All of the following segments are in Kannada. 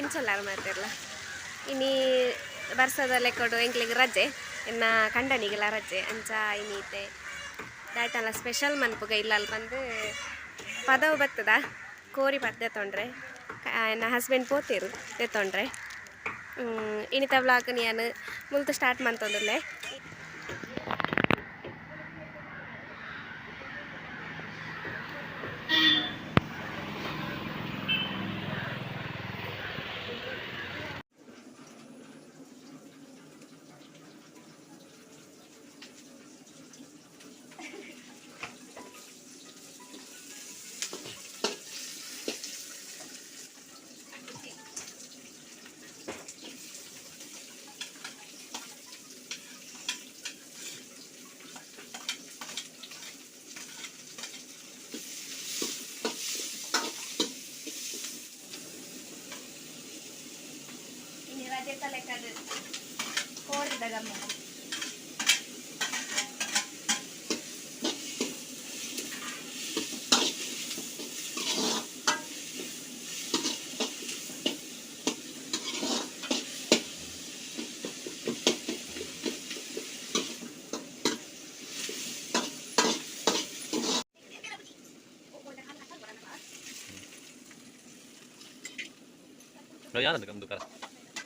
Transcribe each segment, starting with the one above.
ಎಂಚೊಲ್ಲಾರ ಮಾತಿರಲ್ಲ ಇನಿ ಬರ್ಸದಲ್ಲೇ ಕೊಡು ಎಂಕ್ಲಿಗೆ ರಜೆ, ಇನ್ನ ಕಂಡನಿಗೆಲ್ಲ ರಜೆ, ಅಂಚ ಇನ್ನೀತೆ ದಾಯ್ತಲ್ಲ ಸ್ಪೆಷಲ್ ಮನ್ಪುಗ ಇಲ್ಲ ಅಲ್ಲಿ ಬಂದು ಪದವು ಬತ್ತದ? ಕೋರಿ ಪದ ತೊಂಡ್ರೆ ನನ್ನ ಹಸ್ಬೆಂಡ್ ಪೋತಿರು ತೆತ್ತೊಂಡ್ರೆ ಇನಿತ ವ್ಲಾಗ್ ನಾನು ಮುಲ್ತು ಸ್ಟಾರ್ಟ್ ಮಾಡ್ತೊಂದಿಲ್ಲೆ ಇನ್ನು ರಜೆ ತಲೆಕದು ಕೋರಿದ ಗಮ್ಮ Rayaan kan dukar.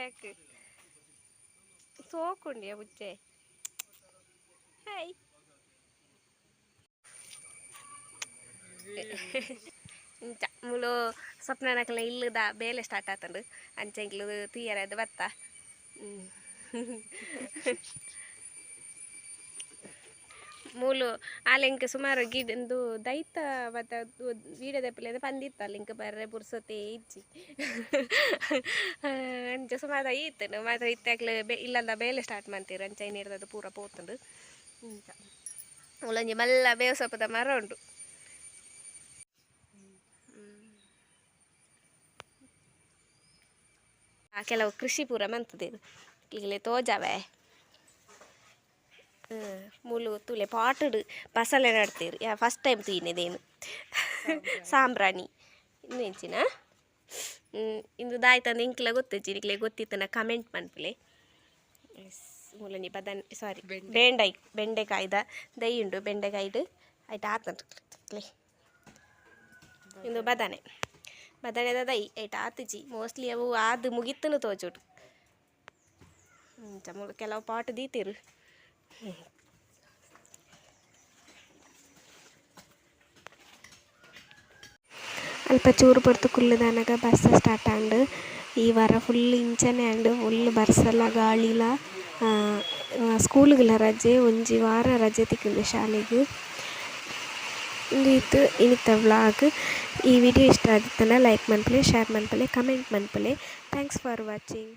ready attack ಸೋಕುಂಡಿಯ ಬುಚ್ಚೆ ಹಾಯ್ ಇಂಚ ಮುಲು ಸ್ವಪ್ನನಕಲ ಇಲ್ಲದ ಬೇಲೆ ಸ್ಟಾರ್ಟ್ ಆತಂಡು ಅಂಚ ಇಂಕ್ಲು ತೀಯರದು ಬತ್ತ ಮೂಲು ಆಲೆಂಕ್ ಸುಮಾರು ಗಿಡಂದು ದೈತ ಮತ್ತು ವೀಡಿಯೋ ದೆಪ್ಪಲೆ ಪಂದಿತ್ತ ಲೆಂಕ್ ಬರ್ರೆ ಪುರ್ಸೊತೆ ಇಜ್ಜಿ. ಅಂಚ ಸುಮಾರು ಈತನು ಮಾತ್ರ ಇತ್ತಾಗ್ಲೆ ಬೆ, ಇಲ್ಲಂದ ಬೇಲೆ ಸ್ಟಾರ್ಟ್ ಮಾಡ್ತೀರಿ ಅಂಚ ಏನಿರ್ತದೆ ಪೂರ ಪೋತಂದು ಮೂಲೊಂಜಿ ಮಲ್ಲ ಬೇವು ಸೊಪ್ಪದ ಮರ ಆ ಕೆಲವು ಕೃಷಿ ಪೂರ ಮಂತದೇನು ಈಗಲೇ ತೋಜಾವೆ. ಮೂಲು ತುಲೆ ಪಾಟುಡು ಬಸಳೆ ನಡ್ತೀರಿ ಯಾ ಫಸ್ಟ್ ಟೈಮ್ ತೀನೆದೇನು ಸಾಂಬ್ರಾಣಿ. ಇನ್ನು ಹೆಂಚಿನ ಇಂದು ದಾಯ್ತಂದು ಇಂಕ್ಲ ಗೊತ್ತಿಜ್ಜಿ ನಿಕ್ಲೆ ಗೊತ್ತಿತ್ತನ ಕಮೆಂಟ್ ಮನ್ಪುಲೆ ಮೂಲನಿ ಬದನ್ ಸಾರಿ ಬೆಂಡೈ. ಬೆಂಡೆಕಾಯ್ದ ದೈ ಉಂಡು ಬೆಂಡೆಕಾಯ್ದು ಆಯ್ತು ಆತಂಟ್ಲೆ ಇಂದು ಬದನೆ. ಬದನೆದ ದೈ. ಐಟ್ ಆತಿಜಿ ಮೋಸ್ಟ್ಲಿ ಅವು ಆದು ಮುಗಿತನು ಮುಳು ಕೆಲವು ಪಾಟ್ ದೀತಿರು. ಅಲ್ಪ ಚೂರು ಪಡ್ತು ಕುಲ್ಲುದಾನಗ ಬರ್ಸ ಸ್ಟಾರ್ಟ್ ಆಂಡ್ ಈ ವಾರ ಫುಲ್ ಇಂಚನೆ ಆಂಡ್ ಫುಲ್ ಬರ್ಸಲ ಗಾಳಿಲ. ಸ್ಕೂಲ್ಗಳ ರಜೆ, ಒಂಜಿ ವಾರ ರಜೆ ತಿಕ್ಕುಂಡು ಶಾಲೆಗೆ. ಇಂದು ಇನಿತ ವ್ಲಾಗ್ ಈ ವಿಡಿಯೋ ಇಷ್ಟ ಆದಿತ್ತನ ಲೈಕ್ ಮನ್ಪಲೆ ಶೇರ್ ಮನ್ಪಲೆ ಕಮೆಂಟ್ ಮನ್ಪಲೆ. Thanks for watching